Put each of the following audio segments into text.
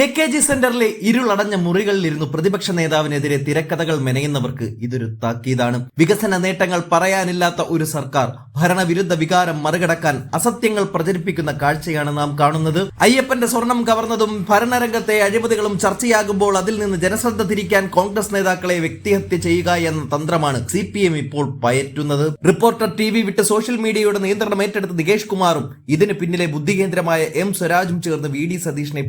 A K G സെന്ററിലെ ഇരുളടഞ്ഞ മുറികളിലിരുന്നു പ്രതിപക്ഷ നേതാവിനെതിരെ തിരക്കഥകൾ മെനയുന്നവർക്ക് ഇതൊരു താക്കീതാണ്. വികസന നേട്ടങ്ങൾ പറയാനില്ലാത്ത ഒരു സർക്കാർ ഭരണവിരുദ്ധ വികാരം മറികടക്കാൻ അസത്യങ്ങൾ പ്രചരിപ്പിക്കുന്ന കാഴ്ചയാണ് നാം കാണുന്നത്. അയ്യപ്പന്റെ സ്വർണം കവർന്നതും ഭരണരംഗത്തെ അഴിമതികളും ചർച്ചയാകുമ്പോൾ അതിൽ നിന്ന് ജനശ്രദ്ധ തിരിക്കാൻ കോൺഗ്രസ് നേതാക്കളെ വ്യക്തിഹത്യ ചെയ്യുക എന്ന തന്ത്രമാണ് സി ഇപ്പോൾ പയറ്റുന്നത്. റിപ്പോർട്ടർ ടി വിട്ട് സോഷ്യൽ മീഡിയയുടെ നിയന്ത്രണം ഏറ്റെടുത്ത നികേഷ് കുമാറും ഇതിന് പിന്നിലെ ബുദ്ധികേന്ദ്രമായ എം സ്വരാജും ചേർന്ന് വി ഡി സതീഷിനെ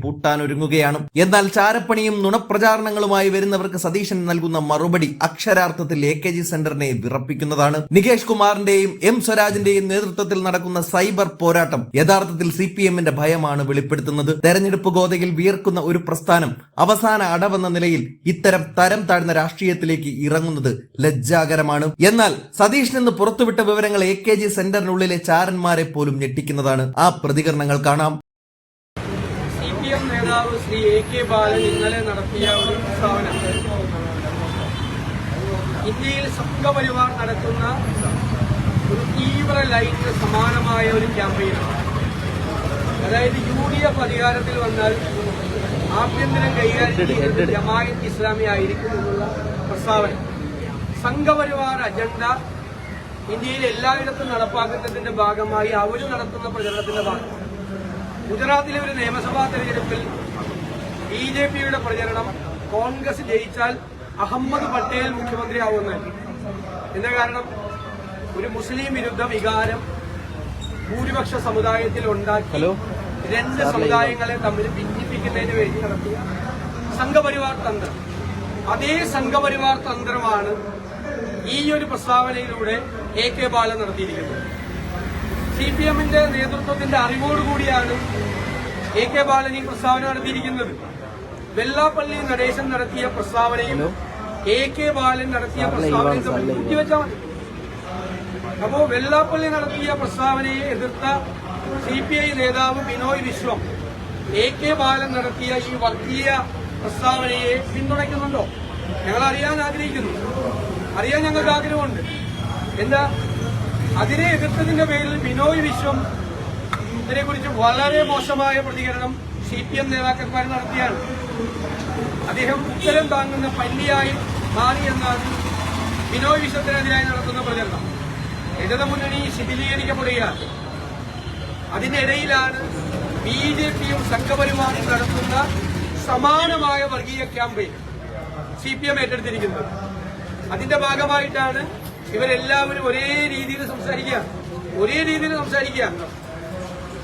പൂട്ടാനൊരുങ്ങുകയാണ് എന്നാൽ ചാരപ്പണിയും നുണപ്രചാരണങ്ങളുമായി വരുന്നവർക്ക് സതീശൻ നൽകുന്ന മറുപടി അക്ഷരാർത്ഥത്തിൽ എ കെ ജി സെന്ററിനെ വിറപ്പിക്കുന്നതാണ്. നികേഷ് കുമാറിന്റെയും എം സ്വരാജിന്റെയും നേതൃത്വത്തിൽ നടക്കുന്ന സൈബർ പോരാട്ടം യഥാർത്ഥത്തിൽ സി പി എമ്മിന്റെ ഭയമാണ് വെളിപ്പെടുത്തുന്നത്. തെരഞ്ഞെടുപ്പ് ഗോതയിൽ വിയർക്കുന്ന ഒരു പ്രസ്ഥാനം അവസാന അടവെന്ന നിലയിൽ ഇത്തരം തരം താഴ്ന്ന രാഷ്ട്രീയത്തിലേക്ക് ഇറങ്ങുന്നത് ലജ്ജാകരമാണ്. എന്നാൽ സതീഷ് നിന്ന് പുറത്തുവിട്ട വിവരങ്ങൾ എ കെ ജി സെന്ററിനുള്ളിലെ ചാരന്മാരെ പോലും ഞെട്ടിക്കുന്നതാണ്. ആ പ്രതികരണങ്ങൾ കാണാം. ശ്രീ എ കെ ബാലൻ ഇന്നലെ നടത്തിയ ഒരു പ്രസ്താവന. ഇന്ത്യയിൽ സംഘപരിവാർ നടത്തുന്ന ഒരു തീവ്ര ലൈറ്റിന് സമാനമായ ഒരു ക്യാമ്പയിനാണ്. അതായത് യു ഡി എഫ് അധികാരത്തിൽ വന്നാൽ ആഭ്യന്തരം കൈകാര്യം ചെയ്യുന്നത് ജമായത്ത് ഇസ്ലാമി ആയിരിക്കും എന്നുള്ള പ്രസ്താവന. സംഘപരിവാർ അജണ്ട ഇന്ത്യയിൽ എല്ലായിടത്തും നടപ്പാക്കുന്നതിന്റെ ഭാഗമായി അവർ നടത്തുന്ന പ്രചരണത്തിന്റെ ഭാഗം. ഗുജറാത്തിലെ ഒരു നിയമസഭാ തെരഞ്ഞെടുപ്പിൽ ബി ജെ പിയുടെ പ്രചരണം കോൺഗ്രസ് ജയിച്ചാൽ അഹമ്മദ് പട്ടേൽ മുഖ്യമന്ത്രിയാവുമെന്ന്. എന്ന കാരണം? ഒരു മുസ്ലിം വിരുദ്ധ വികാരം ഭൂരിപക്ഷ സമുദായത്തിൽ ഉണ്ടാക്കി രണ്ട് സമുദായങ്ങളെ തമ്മിൽ ഭിന്നിപ്പിക്കുന്നതിന് വേണ്ടി നടത്തിയ സംഘപരിവാർ തന്ത്രം. അതേ സംഘപരിവാർ തന്ത്രമാണ് ഈ ഒരു പ്രസ്താവനയിലൂടെ എ കെ ബാലൻ നടത്തിയിരിക്കുന്നത്. സി പി എമ്മിന്റെ നേതൃത്വത്തിന്റെ അറിവോടുകൂടിയാണ് എ കെ ബാലൻ ഈ പ്രസ്താവന നടത്തിയിരിക്കുന്നത്. വെള്ളാപ്പള്ളി നടേശൻ നടത്തിയ പ്രസ്താവനയും എ കെ ബാലൻ നടത്തിയ പ്രസ്താവനയും തമ്മിൽ കൂട്ടിവെച്ചാൽ മതി അപ്പോ വെള്ളാപ്പള്ളി നടത്തിയ പ്രസ്താവനയെ എതിർത്ത സി പി ഐ നേതാവ് ബിനോയ് വിശ്വം എ കെ ബാലൻ നടത്തിയ ഈ വർഗീയ പ്രസ്താവനയെ പിന്തുണയ്ക്കുന്നുണ്ടോ? ഞങ്ങൾ അറിയാൻ ആഗ്രഹിക്കുന്നു. അറിയാൻ ഞങ്ങൾക്ക് ആഗ്രഹമുണ്ട്. എന്താ? അതിനെ എതിർത്തതിന്റെ പേരിൽ ബിനോയ് വിശ്വം ഇതിനെക്കുറിച്ച് വളരെ മോശമായ പ്രതികരണം സി പി എം നേതാക്കന്മാർ നടത്തിയാണ്. അദ്ദേഹം ഉത്തരം താങ്ങുന്ന പല്ലിയായി മാറി എന്നാണ് ബിനോയ് വിശ്വത്തിനെതിരായി നടത്തുന്ന പ്രചരണം. ഇടത് മുന്നണി ശിഥിലീകരിക്കപ്പെടുകയാണ്. അതിനിടയിലാണ് ബി ജെ പിയും സംഘപരിവാറും നടത്തുന്ന സമാനമായ വർഗീയ ക്യാമ്പയിൻ സി പി എം ഏറ്റെടുത്തിരിക്കുന്നത്. അതിന്റെ ഭാഗമായിട്ടാണ് ഇവരെല്ലാവരും ഒരേ രീതിയിൽ സംസാരിക്കുക. ഒരേ രീതിയിൽ സംസാരിക്കുക.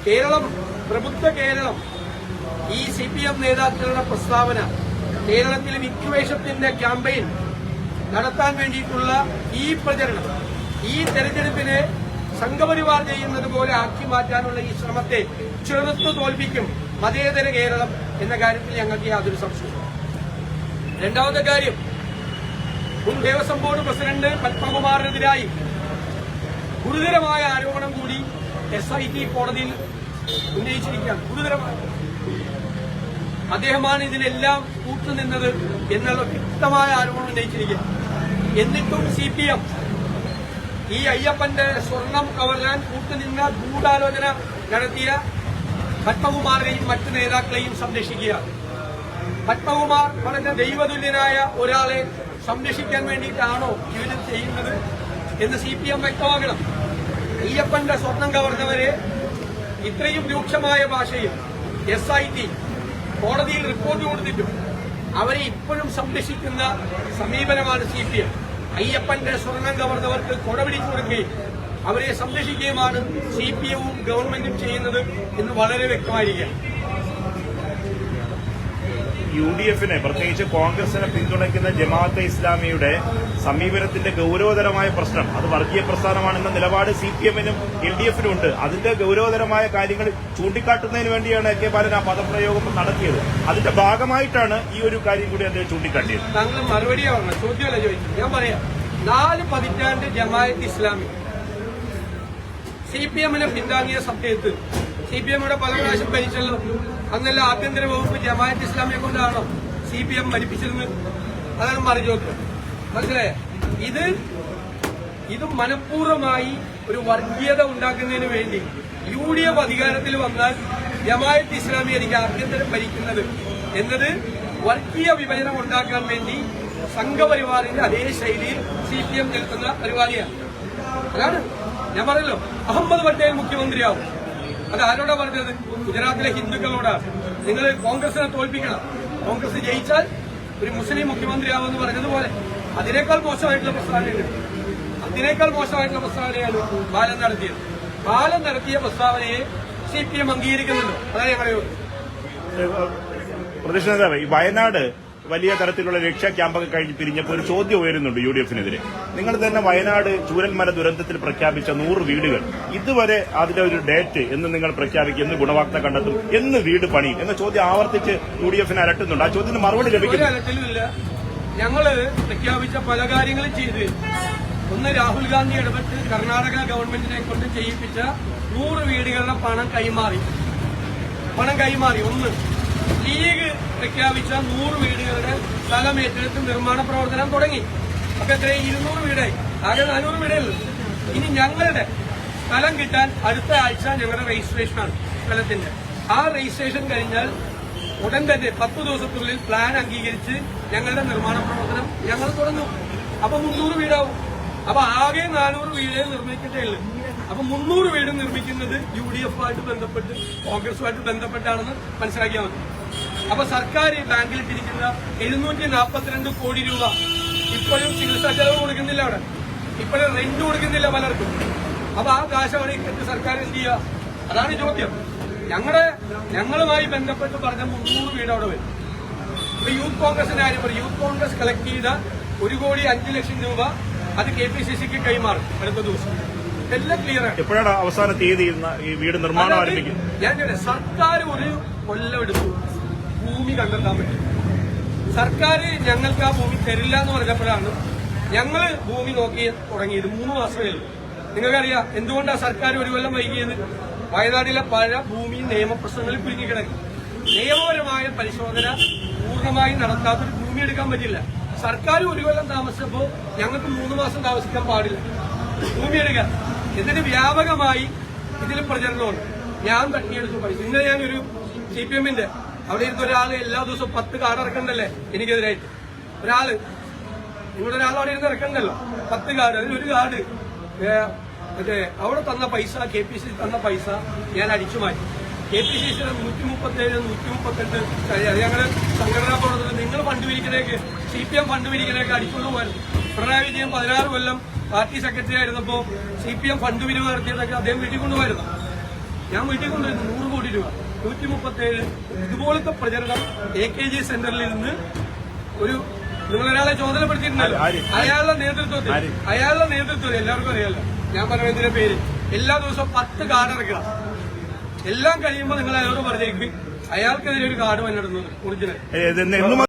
കേരളം പ്രബുദ്ധ കേരളം ഈ സി പി എം നേതാക്കളുടെ പ്രസ്താവന കേരളത്തിൽ വിക്വേഷത്തിന്റെ ക്യാമ്പയിൻ നടത്താൻ വേണ്ടിയിട്ടുള്ള ഈ പ്രചരണം ഈ തെരഞ്ഞെടുപ്പിനെ സംഘപരിവാർ ചെയ്യുന്നത് പോലെ ആക്കി മാറ്റാനുള്ള ഈ ശ്രമത്തെ ചെറുത്തു തോൽപ്പിക്കും മതേതര കേരളം എന്ന കാര്യത്തിൽ ഞങ്ങൾക്ക് യാതൊരു സംശയവും രണ്ടാമത്തെ കാര്യം മുൻ ദേവസ്വം ബോർഡ് പ്രസിഡന്റ് പത്മകുമാറിനെതിരായി ഗുരുതരമായ ആരോപണം കൂടി എസ് ഐ ടി കോടതിയിൽ ഉന്നയിച്ചിരിക്കുകയാണ്. ഗുരുതരമായ അദ്ദേഹമാണ് ഇതിനെല്ലാം കൂട്ടുനിന്നത് എന്നുള്ള വ്യക്തമായ ആരോപണം ഉന്നയിച്ചിരിക്കുക എന്നിട്ടും സി പി എം ഈ അയ്യപ്പന്റെ സ്വർണം കവർലാൻ കൂട്ടുനിന്ന ഗൂഢാലോചന നടത്തിയ പത്മകുമാറിനെയും മറ്റു നേതാക്കളെയും സംരക്ഷിക്കുക. പത്മകുമാർ വളരെ ദൈവതുല്യനായ ഒരാളെ സംരക്ഷിക്കാൻ വേണ്ടിയിട്ടാണോ ഇവർ ചെയ്യുന്നത് എന്ന് സി പി എം വ്യക്തമാക്കണം. അയ്യപ്പന്റെ സ്വർണം കവർന്നവരെ ഇത്രയും രൂക്ഷമായ ഭാഷയിൽ എസ് ഐ ടി കോടതിയിൽ റിപ്പോർട്ട് കൊടുത്തിട്ടും അവരെ ഇപ്പോഴും സംരക്ഷിക്കുന്ന സമീപനമാണ് സി പി എം. അയ്യപ്പന്റെ സ്വർണം കവർന്നവർക്ക് കൊടപിടിച്ചു കൊടുക്കുകയും അവരെ സംരക്ഷിക്കുകയുമാണ് സി പി എമ്മും ഗവൺമെന്റും ചെയ്യുന്നത് എന്ന് വളരെ വ്യക്തമായിരിക്കുകയാണ്. യു ഡി എഫിനെ പ്രത്യേകിച്ച് കോൺഗ്രസിനെ പിന്തുണയ്ക്കുന്ന ജമാഅത്തെ ഇസ്ലാമിയുടെ സമീപനത്തിന്റെ ഗൗരവതരമായ പ്രശ്നം. അത് വർഗീയ പ്രസ്ഥാനമാണെന്ന നിലപാട് സി പി എമ്മിനും എൽ ഡി എഫിനും ഉണ്ട്. അതിന്റെ ഗൗരവതരമായ കാര്യങ്ങൾ ചൂണ്ടിക്കാട്ടുന്നതിന് വേണ്ടിയാണ് എ കെ ബാലൻ ആ പദപ്രയോഗം നടത്തിയത്. അതിന്റെ ഭാഗമായിട്ടാണ് ഈ ഒരു കാര്യം കൂടി അദ്ദേഹം ചൂണ്ടിക്കാട്ടിയത്. മറുപടി ഞാൻ പറയാം. നാല് പതിറ്റാണ്ട് ജമാഅത്ത് ഇസ്ലാമി. സി പി എമ്മിനെ പിന്താങ്ങിയ സമയത്ത് സി പി എമ്മിയുടെ പല പ്രാവശ്യം ഭരിച്ചല്ലോ. അന്നല്ല ആഭ്യന്തര വകുപ്പ് ജമാഅത്ത് ഇസ്ലാമിയെ കൊണ്ടാണോ സി പി എം ഭരിപ്പിച്ചതെന്ന് അതാണ് മറിചോക്ക്. മനസ്സിലായ? ഇത് ഇത് മനഃപൂർവമായി ഒരു വർഗീയത ഉണ്ടാക്കുന്നതിന് വേണ്ടി യു ഡി എഫ് അധികാരത്തിൽ വന്നാൽ ജമായത്ത് ഇസ്ലാമി എനിക്ക് ആഭ്യന്തരം ഭരിക്കുന്നത് എന്നത് വർഗീയ വിഭജനം ഉണ്ടാക്കാൻ വേണ്ടി സംഘപരിവാറിന്റെ അതേ ശൈലിയിൽ സി പി എം നിൽക്കുന്ന പരിപാടിയാണ്. അതാണ് ഞാൻ പറഞ്ഞല്ലോ അഹമ്മദ് പട്ടേൽ മുഖ്യമന്ത്രിയാവും. അത് ആരോടാ പറഞ്ഞത്? ഗുജറാത്തിലെ ഹിന്ദുക്കളോടാണ് നിങ്ങൾ കോൺഗ്രസിനെ തോൽപ്പിക്കണം. കോൺഗ്രസ് ജയിച്ചാൽ ഒരു മുസ്ലിം മുഖ്യമന്ത്രിയാവുമെന്ന് പറഞ്ഞതുപോലെ അതിനേക്കാൾ മോശമായിട്ടുള്ള പ്രസ്താവനയുണ്ട് അതിനേക്കാൾ മോശമായിട്ടുള്ള പ്രസ്താവനയാണ് ബാലൻ നടത്തിയത്. ബാലൻ നടത്തിയ പ്രസ്താവനയെ സി പി എം അംഗീകരിക്കുന്നുണ്ടോ. അതാണ് ഞാൻ പറയുന്നത് വയനാട് വലിയ തരത്തിലുള്ള രക്ഷാ ക്യാമ്പൊക്കെ കഴിഞ്ഞ് പിരിഞ്ഞപ്പോൾ ഒരു ചോദ്യം ഉയരുന്നുണ്ട് യു ഡി എഫിനെതിരെ. നിങ്ങൾ തന്നെ വയനാട് ചൂരൽമല ദുരന്തത്തിൽ പ്രഖ്യാപിച്ച നൂറ് വീടുകൾ ഇതുവരെ അതിന്റെ ഒരു ഡേറ്റ് എന്ന് നിങ്ങൾ പ്രഖ്യാപിക്കും എന്ന് ഗുണവാക്ത കണ്ടെത്തും എന്ന് വീട് പണിയും എന്ന ചോദ്യം ആവർത്തിച്ച് യു ഡി എഫിനെ അലട്ടുന്നുണ്ട്. ആ ചോദ്യത്തിന് മറുപടി ലഭിക്കും ലഭിക്കുന്നു. ഞങ്ങൾ പ്രഖ്യാപിച്ച പല കാര്യങ്ങളും ചെയ്ത് ഒന്ന് രാഹുൽ ഗാന്ധി ഇടപെട്ട് കർണാടക ഗവൺമെന്റിനെ കൊണ്ട് ചെയ്യിപ്പിച്ച നൂറ് വീടുകളുടെ പണം കൈമാറി. പണം കൈമാറി. ഒന്ന് ലീഗ് പ്രഖ്യാപിച്ച നൂറ് വീടുകളുടെ സ്ഥലം ഏറ്റെടുത്ത് നിർമ്മാണ പ്രവർത്തനം തുടങ്ങി. അപ്പൊ എത്രയും ഇരുന്നൂറ് വീടായി. ആകെ നാനൂറ് ഉള്ളൂ ഇനി ഞങ്ങളുടെ സ്ഥലം കിട്ടാൻ അടുത്ത ആഴ്ച ഞങ്ങളുടെ രജിസ്ട്രേഷനാണ് സ്ഥലത്തിന്റെ. ആ രജിസ്ട്രേഷൻ കഴിഞ്ഞാൽ ഉടൻ തന്നെ പത്ത് ദിവസത്തിനുള്ളിൽ പ്ലാൻ അംഗീകരിച്ച് ഞങ്ങളുടെ നിർമ്മാണ പ്രവർത്തനം ഞങ്ങൾ തുടങ്ങും. അപ്പൊ മുന്നൂറ് വീടാവും. അപ്പൊ ആകെ നാനൂറ് വീടേ നിർമ്മിക്കട്ടേ ഉള്ളൂ. അപ്പൊ മുന്നൂറ് വീട് നിർമ്മിക്കുന്നത് യു ഡി എഫുമായിട്ട് ബന്ധപ്പെട്ട് കോൺഗ്രസുമായിട്ട് ബന്ധപ്പെട്ടാണെന്ന് മനസ്സിലാക്കിയാൽ മതി. അപ്പൊ സർക്കാർ ബാങ്കിൽ ഇട്ടിരിക്കുന്ന എഴുന്നൂറ്റി നാൽപ്പത്തിരണ്ട് കോടി രൂപ ഇപ്പോഴും ചികിത്സാ ചെലവ് കൊടുക്കുന്നില്ല അവിടെ. ഇപ്പോഴും റെന്റ് കൊടുക്കുന്നില്ല പലർക്കും. അപ്പൊ ആ കാശ് അവിടെ ഇട്ടിട്ട് സർക്കാർ എന്ത് ചെയ്യുക? അതാണ് ചോദ്യം. ഞങ്ങളുടെ ഞങ്ങളുമായി ബന്ധപ്പെട്ട് പറഞ്ഞ മുന്നൂറ് വീട് അവിടെ വരും. ഇപ്പൊ യൂത്ത് കോൺഗ്രസിന്റെ കാര്യം പറയും. യൂത്ത് കോൺഗ്രസ് കളക്ട് ചെയ്ത ഒരു കോടി അഞ്ച് ലക്ഷം രൂപ അത് കെ പി സി സിക്ക് കൈമാറും അടുത്ത ദിവസം. എല്ലാം ക്ലിയർ ആണ്. എപ്പോഴാണ് അവസാന തീയതി ഈ വീട് നിർമ്മാണം ആരംഭിക്കും ആരംഭിക്കുന്നത്? ഞാൻ സർക്കാർ ഒരു കൊല്ലം എടുത്തു. ഭൂമി കണ്ടെത്താൻ പറ്റും. സർക്കാർ ഞങ്ങൾക്ക് ആ ഭൂമി തരില്ല എന്ന് പറഞ്ഞപ്പോഴാണ് ഞങ്ങൾ ഭൂമി നോക്കി തുടങ്ങിയത്. മൂന്ന് മാസമേ ഉള്ളൂ. നിങ്ങൾക്കറിയാം എന്തുകൊണ്ടാണ് സർക്കാർ ഒരു കൊല്ലം വൈകിയത്? വയനാട്ടിലെ പല ഭൂമി നിയമപ്രശ്നങ്ങളിൽ കുരുങ്ങിക്കിടക്കും നിയമപരമായ പരിശോധന പൂർണമായി നടത്താത്തൊരു ഭൂമി എടുക്കാൻ പറ്റില്ല. സർക്കാർ ഒരു കൊല്ലം താമസിച്ചപ്പോൾ ഞങ്ങൾക്ക് മൂന്ന് മാസം താമസിക്കാൻ പാടില്ല. ഭൂമി എടുക്കാൻ. എന്നിട്ട് വ്യാപകമായി ഇതിൽ പ്രചരണമുണ്ട്. ഞാൻ തട്ടിയെടുത്തു. പൈസ ഇന്നലെ ഞാനൊരു സി പി എമ്മിന്റെ അവിടെ ഇരുന്ന് ഒരാൾ എല്ലാ ദിവസവും പത്ത് കാർഡ് ഇറക്കണ്ടല്ലേ? എനിക്കെതിരായിട്ട്. ഒരാൾ. നിങ്ങളുടെ ഒരാൾ അവിടെ ഇരുന്ന് ഇറക്കണ്ടല്ലോ? പത്ത് കാർഡ് അതിലൊരു കാർഡ്. മറ്റേ അവിടെ തന്ന പൈസ കെ പി സി തന്ന പൈസ ഞാൻ അടിച്ചു മാറ്റി. കെ പി സി സിയുടെ നൂറ്റി മുപ്പത്തേഴ് നൂറ്റി മുപ്പത്തെട്ട് ഞങ്ങൾ സംഘടനാ പ്രവർത്തനം നിങ്ങൾ ഫണ്ട് പിരിക്കണേക്ക് സി പി എം ഫണ്ട് പിരിക്കണേക്ക് അടിച്ചുകൊണ്ട് പോകാൻ പിണറായി വിജയൻ പതിനാറ് കൊല്ലം പാർട്ടി സെക്രട്ടറി ആയിരുന്നപ്പോൾ സി പി എം ഫണ്ട് പിരിവ് നടത്തിയതൊക്കെ അദ്ദേഹം വീട്ടിൽ കൊണ്ടുപോയിരുന്നു. ഞാൻ വീട്ടിൽ കൊണ്ടുവരുന്നു നൂറ് കോടി രൂപ. നൂറ്റി മുപ്പത്തേഴ് ഇതുപോലത്തെ പ്രചരണം എ കെ ജി സെന്ററിൽ നിന്ന് ഒരു നിങ്ങളൊരാളെ ചോദനപ്പെടുത്തിയിട്ടുണ്ടല്ലോ. അയാളുടെ നേതൃത്വത്തിൽ. അയാളുടെ നേതൃത്വത്തിൽ. എല്ലാവർക്കും അറിയാലോ. ഞാൻ പറഞ്ഞതിന്റെ പേര്. എല്ലാ ദിവസവും പത്ത് കാർഡ് ഇറക്കണം. എല്ലാം കഴിയുമ്പോൾ നിങ്ങൾ അയാളോട് പറഞ്ഞേക്ക്. അയാൾക്കെതിരെ ഒരു കാർഡ് വന്നിടുന്നത് ഒറിജിനൽ.